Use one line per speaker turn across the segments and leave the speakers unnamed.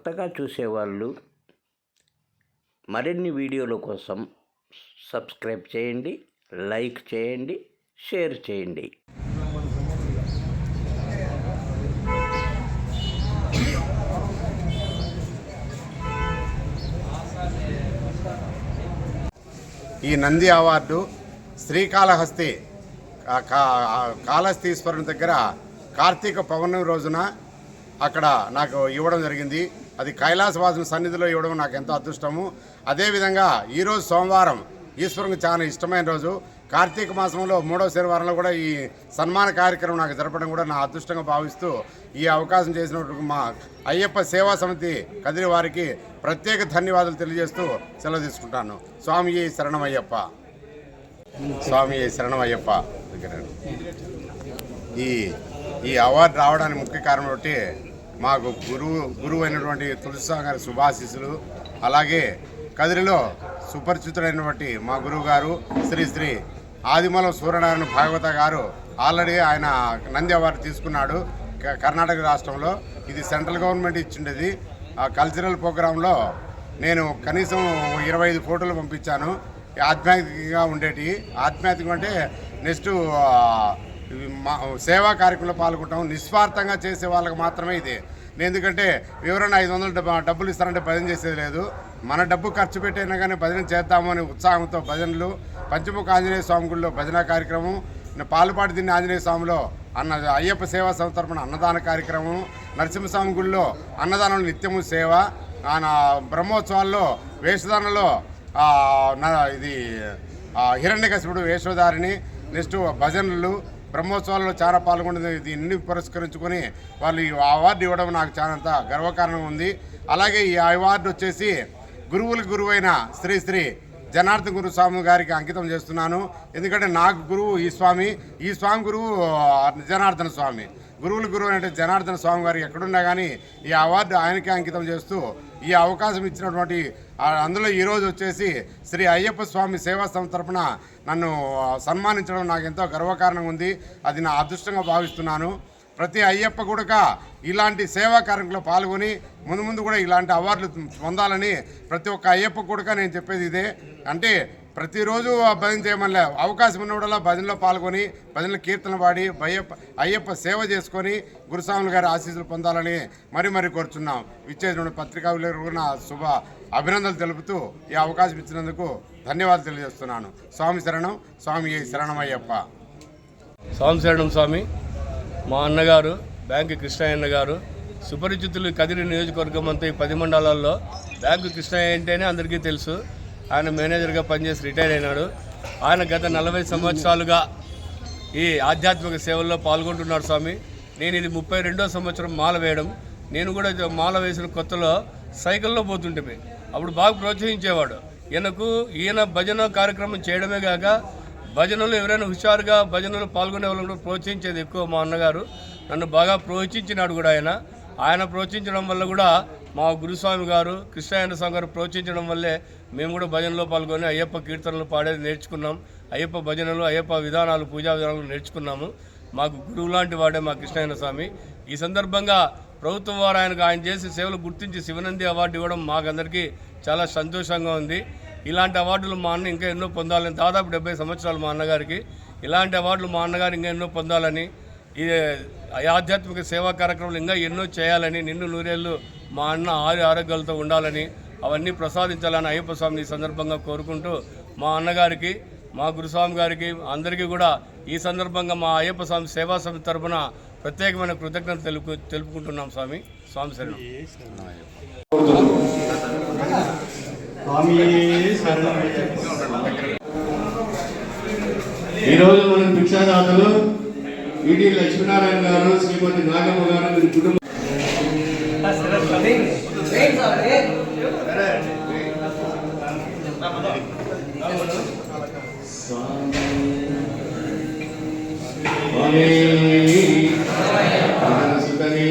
కొత్తగా చూసేవాళ్ళు మరిన్ని వీడియోల కోసం సబ్స్క్రైబ్ చేయండి లైక్ చేయండి షేర్ చేయండి.
ఈ నంది అవార్డు శ్రీకాళహస్తి కా- కాళహస్తీశ్వరుని దగ్గర కార్తీక పౌర్ణమి రోజున అక్కడ నాకు ఇవ్వడం జరిగింది. అది కైలాసవాసుని సన్నిధిలో ఇవ్వడం నాకు ఎంతో అదృష్టము. అదేవిధంగా ఈరోజు సోమవారం ఈశ్వరునికి చాలా ఇష్టమైన రోజు. కార్తీక మాసంలో మూడవ శనివారంలో కూడా ఈ సన్మాన కార్యక్రమం నాకు జరపడం కూడా నా అదృష్టంగా భావిస్తూ ఈ అవకాశం చేసినటువంటి మా అయ్యప్ప సేవా సమితి కదిరి వారికి ప్రత్యేక ధన్యవాదాలు తెలియజేస్తూ సెలవు తీసుకుంటాను. స్వామి శరణమయ్యప్ప. స్వామి శరణమయ్యప్ప ఈ ఈ అవార్డు రావడానికి ముఖ్య కారణం ఒకటి మాకు గురువు గురువు అయినటువంటి తులసిసా గారి శుభాశీస్సులు. అలాగే కదిరిలో సుపరిచితుడైనటువంటి మా గురువు గారు శ్రీ శ్రీ ఆదిమలం సూర్యనారాయణ భాగవత గారు ఆల్రెడీ ఆయన నంది అవార్డు తీసుకున్నాడు క- కర్ణాటక రాష్ట్రంలో. ఇది సెంట్రల్ గవర్నమెంట్ ఇచ్చిండేది. ఆ కల్చరల్ ప్రోగ్రాంలో నేను కనీసం ఇరవై ఐదు ఫోటోలు పంపించాను. ఆధ్యాత్మికంగా ఉండేటి ఆధ్యాత్మికం అంటే నెక్స్ట్ సేవా కార్యక్రమంలో పాల్గొంటాం. నిస్వార్థంగా చేసే వాళ్ళకి మాత్రమే ఇది. నేను ఎందుకంటే వివరణ ఐదు వందలు డబ్బులు ఇస్తారంటే భజన చేసేది లేదు. మన డబ్బు ఖర్చు పెట్టైనా కానీ భజన చేద్దాము అనే ఉత్సాహంతో భజనలు పంచముఖ ఆంజనేయ స్వామి గుడిలో భజన కార్యక్రమం పాలుపాటి దిన్ని ఆంజనేయ స్వామిలో అన్న అయ్యప్ప సేవా సంస్థ అన్నదాన కార్యక్రమం నరసింహస్వామి గుడిలో అన్నదానం నిత్యము సేవ ఆయన బ్రహ్మోత్సవాల్లో వేషధారణలో ఇది హిరణ్యకశిపుడు వేషధారిని నెక్స్ట్ భజనలు బ్రహ్మోత్సవాల్లో చాలా పాల్గొంటుంది. దీన్ని పురస్కరించుకొని వాళ్ళు ఈ అవార్డు ఇవ్వడం నాకు చాలా గర్వకారణం ఉంది. అలాగే ఈ అవార్డు వచ్చేసి గురువులకు గురువైన శ్రీ శ్రీ జనార్దన్ గురు స్వామి గారికి అంకితం చేస్తున్నాను. ఎందుకంటే నాకు గురువు ఈ స్వామి ఈ స్వామి గురువు జనార్దన స్వామి. గురువుల గురువు అంటే జనార్దన స్వామి గారు ఎక్కడున్నా కానీ ఈ అవార్డు ఆయనకే అంకితం చేస్తూ ఈ అవకాశం ఇచ్చినటువంటి అందులో ఈరోజు వచ్చేసి శ్రీ అయ్యప్ప స్వామి సేవా సంస్థ తరపున నన్ను సన్మానించడం నాకు ఎంతో గర్వకారణంగా ఉంది. అది నా అదృష్టంగా భావిస్తున్నాను. ప్రతి అయ్యప్ప కూడా ఇలాంటి సేవా కార్యక్రమంలో పాల్గొని ముందు ముందు కూడా ఇలాంటి అవార్డులు పొందాలని ప్రతి ఒక్క అయ్యప్ప కూడక నేను చెప్పేది ఇదే. అంటే ప్రతిరోజు ఆ భజన చేయమని అవకాశం ఉన్నప్పుడల్లా భజనలో పాల్గొని భజనలో కీర్తన పాడి అయ్యప్ప అయ్యప్ప సేవ చేసుకొని గురుస్వాములు గారి ఆశీస్సులు పొందాలని మరి మరి కోరుచున్నాం. ఇచ్చేటువంటి పత్రికా విలేకరులకు నా శుభ అభినందనలు తెలుపుతూ ఈ అవకాశం ఇచ్చినందుకు ధన్యవాదాలు తెలియజేస్తున్నాను. స్వామి శరణం స్వామి శరణమయ్యప్ప.
స్వామి శరణం స్వామి. మా అన్నగారు బ్యాంకు కృష్ణయ్య గారు సుపరిచితులు కదిరి నియోజకవర్గం అంతా ఈ పది మండలాల్లో బ్యాంకు కృష్ణయ్య అంటేనే అందరికీ తెలుసు. ఆయన మేనేజర్గా పనిచేసి రిటైర్ అయినాడు. ఆయన గత నలభై సంవత్సరాలుగా ఈ ఆధ్యాత్మిక సేవల్లో పాల్గొంటున్నాడు స్వామి. నేను ఇది ముప్పై రెండో సంవత్సరం మాల వేయడం. నేను కూడా మాల వేసిన కొత్తలో సైకిల్లో పోతుంటే. అప్పుడు బాగా ప్రోత్సహించేవాడు. ఈయనకు ఈయన భజన కార్యక్రమం చేయడమే కాక భజనలు ఎవరైనా హుషారుగా భజనలు పాల్గొనే వాళ్ళని కూడా ప్రోత్సహించేది ఎక్కువ మా అన్నగారు. నన్ను బాగా ప్రోత్సహించినాడు కూడా ఆయన. ఆయన ప్రోత్సహించడం వల్ల కూడా మా గురుస్వామి గారు కృష్ణాయన స్వామి గారు ప్రోత్సహించడం వల్లే మేము కూడా భజనలో పాల్గొని అయ్యప్ప కీర్తనలు పాడేది నేర్చుకున్నాం. అయ్యప్ప భజనలు అయ్యప్ప విధానాలు పూజా విధానాలు నేర్చుకున్నాము. మాకు గురువు లాంటి వాడే మా కృష్ణాయన స్వామి. ఈ సందర్భంగా ప్రభుత్వం వారు ఆయనకు ఆయన చేసే సేవలు గుర్తించి శివనంది అవార్డు ఇవ్వడం మాకందరికీ చాలా సంతోషంగా ఉంది. ఇలాంటి అవార్డులు మా అన్న ఇంకా ఎన్నో పొందాలని దాదాపు డెబ్బై సంవత్సరాలు మా అన్నగారికి. ఇలాంటి అవార్డులు మా అన్నగారు ఇంకా ఎన్నో పొందాలని ఈ ఆధ్యాత్మిక సేవా కార్యక్రమాలు ఇంకా ఎన్నో చేయాలని నిన్ను నూరేళ్ళు మా అన్న ఆరు ఆరోగ్యాలతో ఉండాలని అవన్నీ ప్రసాదించాలని అయ్యప్ప స్వామిని ఈ సందర్భంగా కోరుకుంటూ మా అన్నగారికి మా గురుస్వామి గారికి అందరికీ కూడా ఈ సందర్భంగా మా అయ్యప్ప స్వామి సేవా సమితి తరఫున ప్రత్యేకమైన కృతజ్ఞత తెలుపు తెలుపుకుంటున్నాం స్వామి. స్వామి శరణం.
ఈరోజు మనం భిక్షాదాతలు ఈటీ లక్ష్మీనారాయణ గారు శ్రీమతి నాగమ్మ గారు వీరి కుటుంబం స్వామి. సుతని.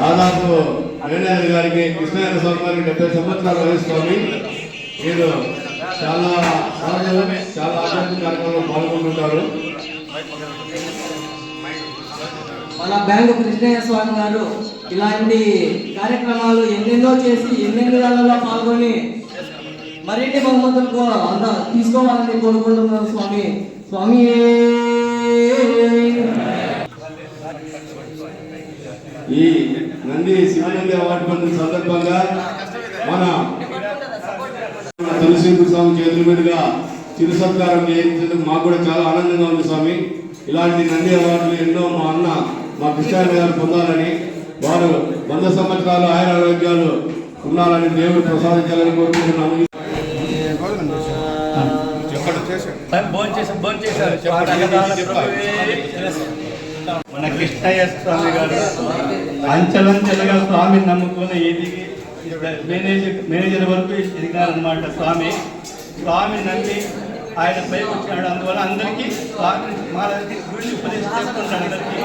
దాదాపు మేనేజర్ గారికి కృష్ణాయన స్వామి గారికి డెబ్బై సంవత్సరాల వయసు స్వామి. మీరు చాలా సహజంగా చాలా ఆధ్యాత్మిక కార్యక్రమంలో పాల్గొంటుంటారు.
మన బ్యాంకు కృష్ణయ్య స్వామి గారు ఇలాంటి కార్యక్రమాలు ఎన్నెన్నో చేసి ఎన్నెన్ని విధాలలో పాల్గొని మరిన్ని బహుమతులకు అంద తీసుకోవాలని కోరుకుంటున్నాను స్వామి. స్వామి.
ఈ నంది శివనంది అవార్డు పొందిన సందర్భంగా మన తులసింపు స్వామి చేతుల మీదుగా చిరు సత్కారం చేయించడం మాకు కూడా చాలా ఆనందంగా ఉంది స్వామి. ఇలాంటి నంది అవార్డులు ఎన్నో మా అన్న మా కృష్ణారాయణ గారు పొందాలని వారు వంద సంవత్సరాలు ఆయన ఆరోగ్యాలు ఉండాలని దేవుడు ప్రసాదించాలని కోరుకుంటున్నాము.
మన కృష్ణయ్య స్వామి గారు అంచెలంచెలుగా స్వామి నమ్ముకుని ఎదిగి మేనేజర్ మేనేజర్ వరకు ఎదిగారనమాట స్వామి. స్వామి నమ్మి ఆయన పైకి వచ్చినాడు అందువల్ల అందరికీ స్వామి మా గురించి ఉపదేశం అందరికీ.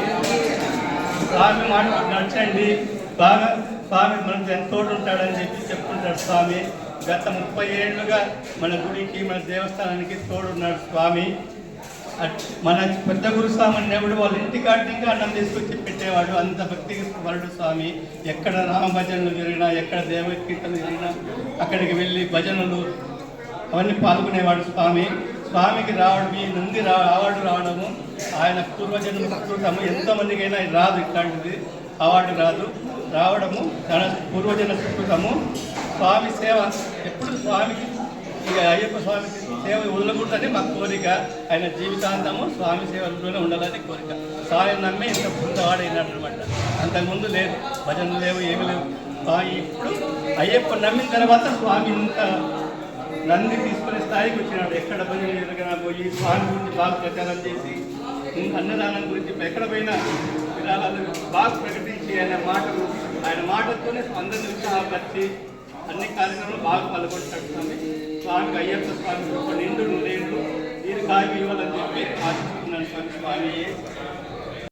స్వామి మాట నడచండి. బాగా స్వామి మనకు ఎంత ఉంటాడని చెప్పి చెప్పుకుంటాడు స్వామి. గత ముప్పై ఏళ్ళుగా మన గుడికి మన దేవస్థానానికి తోడున్నాడు స్వామి. మన పెద్ద గురుస్వామి అన్నప్పుడు వాళ్ళ ఇంటికాడ ఇంకా అన్నం తీసుకొచ్చి పెట్టేవాడు. అంత భక్తికి వరుడు స్వామి. ఎక్కడ రామభజనలు జరిగినా ఎక్కడ దేవకీర్తనలు జరిగినా అక్కడికి వెళ్ళి భజనలు అవన్నీ పాల్గొనేవాడు స్వామి. స్వామికి రావడం ఈ నుండి రా అవార్డు రావడము ఆయన పూర్వజన్మ సంస్కృతము ఎంతమందికైనా రాదు ఇట్లాంటిది. అవార్డు రాదు. రావడము తన పూర్వజన్మ సంస్కృతము స్వామి సేవ ఎప్పుడు స్వామికి ఇక అయ్యప్ప స్వామి సేవ వదలకూడదని మా కోరిక. ఆయన జీవితాంతము స్వామి సేవలోనే ఉండాలని కోరిక. స్వామి నమ్మి ఇంత పొందవాడైనాడు అనమాట అంతకుముందు లేదు. భజనలు లేవు ఏమి లేవు. స్వామి ఇప్పుడు అయ్యప్ప నమ్మిన తర్వాత స్వామి ఇంత నంది తీసుకునే స్థాయికి వచ్చినాడు. ఎక్కడ భజన ఎదురుగా పోయి స్వామి గురించి బాగా ప్రచారం చేసి అన్నదానం గురించి ఎక్కడ పోయినా విరాళాలు బాగా ప్రకటించి ఆయన మాటలు ఆయన మాటలతోనే అందరిని ఉత్సాహపరిచి అన్ని కార్యక్రమాలు బాగా పాల్గొంటాడు స్వామి. స్వామికి అయ్యప్ప స్వామి ఒక నిండు నూరేళ్ళు దీర్ఘాయు ఇవ్వాలని చెప్పి ఆశిస్తున్నాను స్వామి. స్వామి